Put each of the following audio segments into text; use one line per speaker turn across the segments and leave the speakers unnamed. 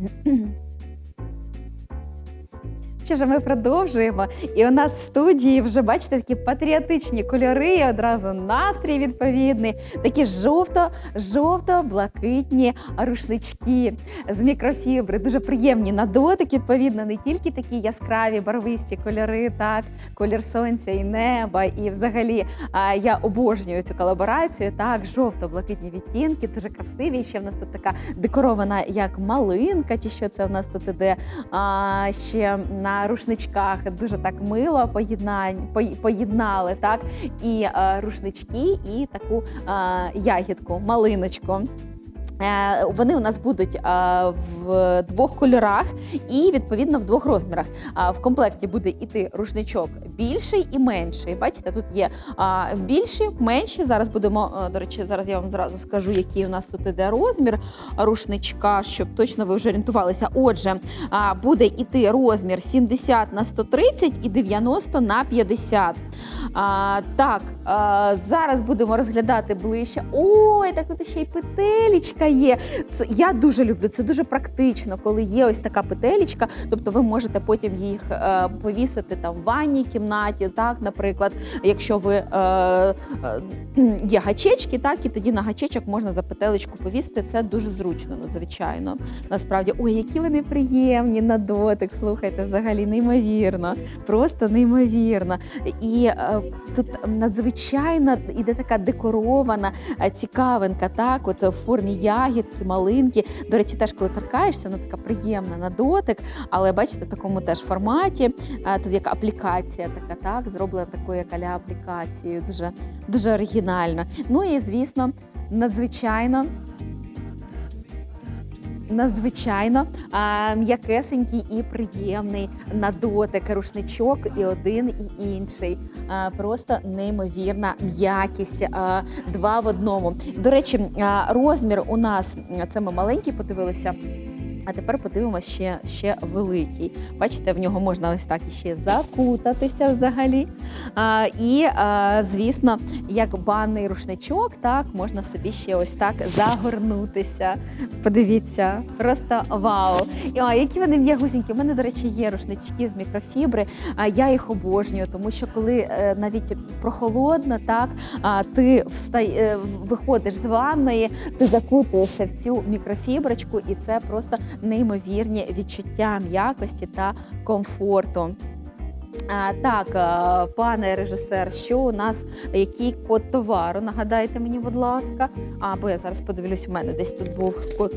うん。Що ми продовжуємо. І у нас в студії вже бачите такі патріотичні кольори, одразу настрій відповідний. Такі жовто-жовто-блакитні рушнички з мікрофібри. Дуже приємні на дотик, відповідно, не тільки такі яскраві барвисті кольори, так, колір сонця і неба. І взагалі я обожнюю цю колаборацію. Так, жовто-блакитні відтінки, дуже красиві. Ще в нас тут така декорована як малинка, чи що це в нас тут іде. А, ще на рушничках дуже так мило поєднань, поєднали так і е, рушнички, і таку е, ягідку, малиночку. Е, Вони у нас будуть е, в двох кольорах і відповідно в двох розмірах. В комплекті буде іти рушничок більший і менший. Бачите, тут є більші, менші. Зараз будемо, е, до речі, зараз я вам зразу скажу, який у нас тут іде розмір рушничка, щоб точно ви вже орієнтувалися. Отже, буде іти розмір 70 на 130 і 90 на 50. Так, зараз будемо розглядати ближче. Ой, так тут ще й петелечка є. Це, я дуже люблю, це дуже практично, коли є ось така петелечка. Тобто ви можете потім їх е, повісити там в ванній кімнаті, так, наприклад, якщо ви е, е, є гачечки, так, і тоді на гачечок можна за петелечку повісити. Це дуже зручно, ну, звичайно. Насправді, ой, які вони приємні на дотик. Слухайте, взагалі неймовірно, просто неймовірно. І е, тут надзвичайно іде така декорована е, цікавинка, так, от в формі ягідки, малинки. До речі, теж коли торкаєшся, вона така приємна на дотик, але бачите, в такому теж форматі. Е, Тут як аплікація така, так, зроблена такою каля аля аплікацією, дуже, дуже оригінально. Ну і звісно, надзвичайно Надзвичайно м'якесенький і приємний на дотик рушничок і один, і інший. А, просто неймовірна м'якість. А, два в одному. До речі, а, розмір у нас це ми маленький подивилися. А тепер подивимося ще, ще великий. Бачите, в нього можна ось так іще закутатися взагалі. А, і, а, звісно, як банний рушничок, так можна собі ще ось так загорнутися. Подивіться, просто вау! І, а, які вони м'ягусінькі. У мене, до речі, є рушнички з мікрофібри. А я їх обожнюю, тому що коли е, навіть прохолодно, так а, ти встай, е, виходиш з ванної, ти закутуєшся в цю мікрофіброчку, і це просто неймовірні відчуття м'якості та комфорту. А, так, пане режисер, що у нас, який код товару? Нагадайте мені, будь ласка. А, бо я зараз подивлюсь, у мене десь тут був код.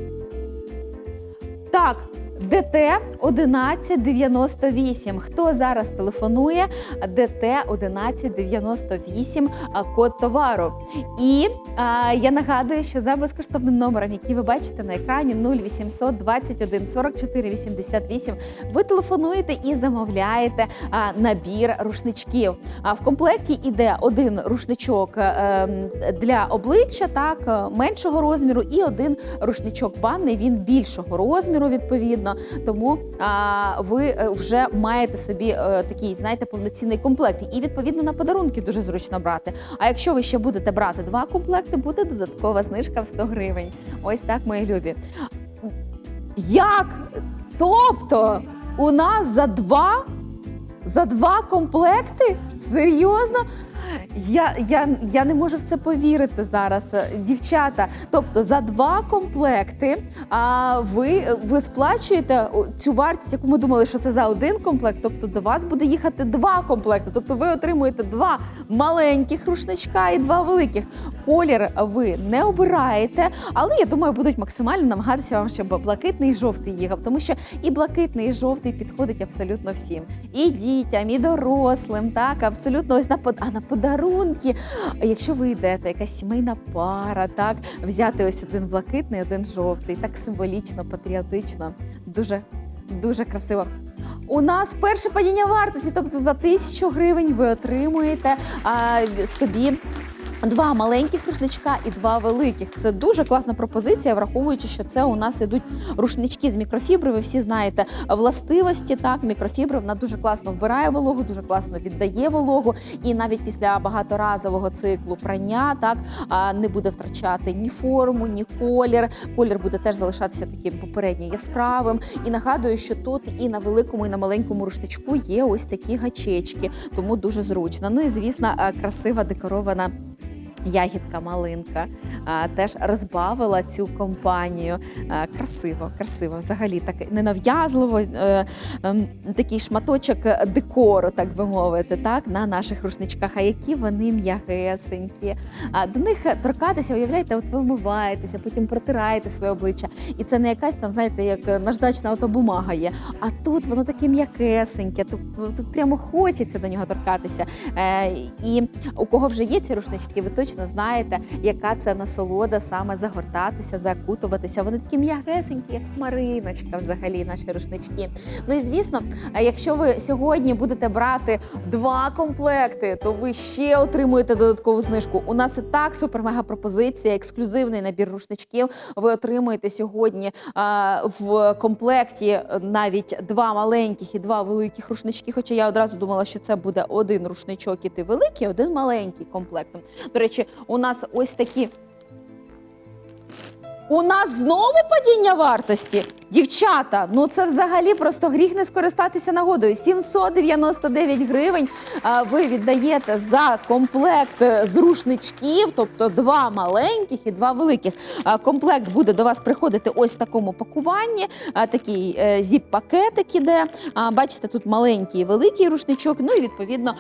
Так, ДТ 1198. Хто зараз телефонує? ДТ 1198 а, код товару. І а, я нагадую, що за безкоштовним номером, який ви бачите на екрані 0800 21 44 88, ви телефонуєте і замовляєте а, набір рушничків. А в комплекті іде один рушничок е, ем, для обличчя, так е, меншого розміру, і один рушничок банний. Він більшого розміру, відповідно. Тому а, ви е, вже маєте собі е, такий, знаєте, повноцінний комплект. І відповідно на подарунки дуже зручно брати. А якщо ви ще будете брати два комплекти, буде додаткова знижка в 100 гривень. Ось так, мої любі. Як? Тобто у нас за два, за два комплекти? Серйозно? Я, я, я не можу в це повірити зараз, е, дівчата. Тобто за два комплекти а, ви, ви сплачуєте цю вартість, яку ми думали, що це за один комплект. Тобто до вас буде їхати два комплекти. Тобто ви отримуєте два маленьких рушничка і два великих. Колір ви не обираєте, але я думаю, будуть максимально намагатися вам, щоб блакитний і жовтий їхав, тому що і блакитний, і жовтий підходить абсолютно всім. І дітям, і дорослим, так абсолютно ось на под- а на подарунки. Якщо ви йдете, якась сімейна пара, так взяти ось один блакитний, один жовтий, так символічно, патріотично, дуже дуже красиво. У нас перше падіння вартості, тобто за тисячу гривень ви отримуєте а, собі Два маленьких рушничка і два великих. Це дуже класна пропозиція, враховуючи, що це у нас ідуть рушнички з мікрофібри. Ви всі знаєте властивості. Так, мікрофібра вона дуже класно вбирає вологу, дуже класно віддає вологу. І навіть після багаторазового циклу прання так не буде втрачати ні форму, ні колір. Колір буде теж залишатися таким попередньо яскравим. І нагадую, що тут і на великому, і на маленькому рушничку є ось такі гачечки, тому дуже зручно. Ну і звісно, красива декорована. Ягідка малинка теж розбавила цю компанію. Красиво, красиво. Взагалі так ненав'язливо. Е, ем, такий шматочок декору, так би мовити, так на наших рушничках. А які вони м'ягесенькі. До них торкатися, уявляєте, от ви вмиваєтеся, потім протираєте своє обличчя. І це не якась там, знаєте, як наждачна автобумага є. А тут воно таке м'якесеньке. Тут, тут прямо хочеться до нього торкатися. Е, і у кого вже є ці рушнички, ви точно знаєте, яка це насолода саме загортатися, закутуватися. Вони такі м'ягесенькі, як мариночка, взагалі, наші рушнички. Ну і звісно, е, якщо ви сьогодні будете брати два комплекти, то ви ще отримуєте додаткову знижку. У нас і так супер-мега пропозиція, ексклюзивний набір рушничків. Ви отримуєте сьогодні е, в комплекті навіть два маленьких і два великих рушнички. Хоча я одразу думала, що це буде один рушничок і ти великий, один маленький комплектом. До речі, у нас ось такі. У нас знову падіння вартості. Дівчата, ну це взагалі просто гріх не скористатися нагодою. 799 гривень ви віддаєте за комплект е, з рушничків, тобто два маленьких і два великих. Комплект буде до вас приходити ось в такому пакуванні. Такий е, зіп-пакетик іде. Бачите, тут маленький і великий рушничок. Ну і відповідно,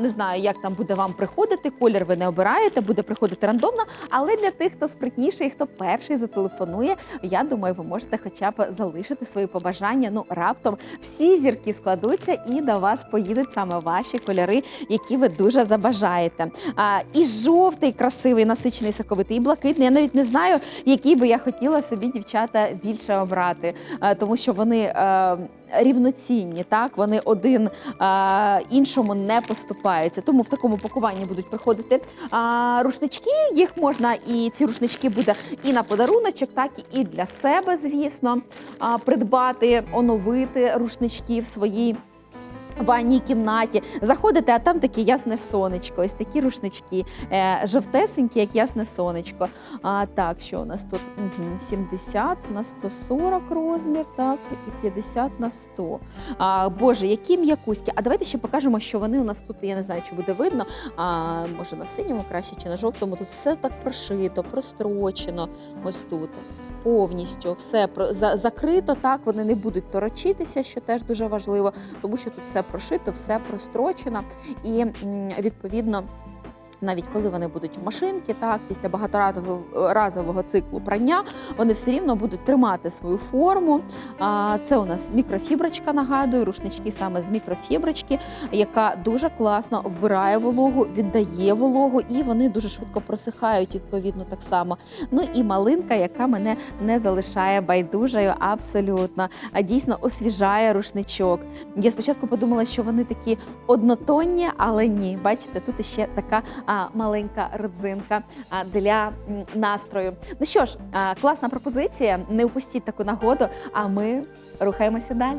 не знаю, як там буде вам приходити. Колір ви не обираєте, буде приходити рандомно. Але для тих, хто спритніший, хто перший зателефонує, я думаю, ви можете хоча б залишити свої побажання. Ну раптом всі зірки складуться і до вас поїдуть саме ваші кольори, які ви дуже забажаєте. А, і жовтий, красивий, насичений, соковитий, і блакитний. Я навіть не знаю, який би я хотіла собі дівчата більше обрати, а, тому що вони. е, Рівноцінні, так вони один а, іншому не поступаються. Тому в такому пакуванні будуть приходити а, рушнички. Їх можна і ці рушнички буде і на подаруночок, так і для себе, звісно, а, придбати, оновити рушнички в своїй. Ванній кімнаті заходите, а там таке ясне сонечко, ось такі рушнички, е, жовтесенькі, як ясне сонечко. А так, що у нас тут угу, 70 на 140 розмір, так, і 50 на 100. А, Боже, які м'якуські. А давайте ще покажемо, що вони у нас тут, я не знаю, чи буде видно. А, може на синьому краще чи на жовтому. Тут все так прошито, прострочено. Ось тут повністю все закрито. Так вони не будуть торочитися, що теж дуже важливо, тому що тут все прошито, все прострочено і відповідно. Навіть коли вони будуть в машинці, так після багаторазового разового циклу прання, вони все рівно будуть тримати свою форму. А, Це у нас мікрофіброчка, нагадую, рушнички саме з мікрофіброчки, яка дуже класно вбирає вологу, віддає вологу, і вони дуже швидко просихають відповідно так само. Ну і малинка, яка мене не залишає байдужою, абсолютно. А дійсно освіжає рушничок. Я спочатку подумала, що вони такі однотонні, але ні. Бачите, тут іще така маленька родзинка для настрою. Ну що ж, класна пропозиція. Не упустіть таку нагоду. А ми рухаємося далі.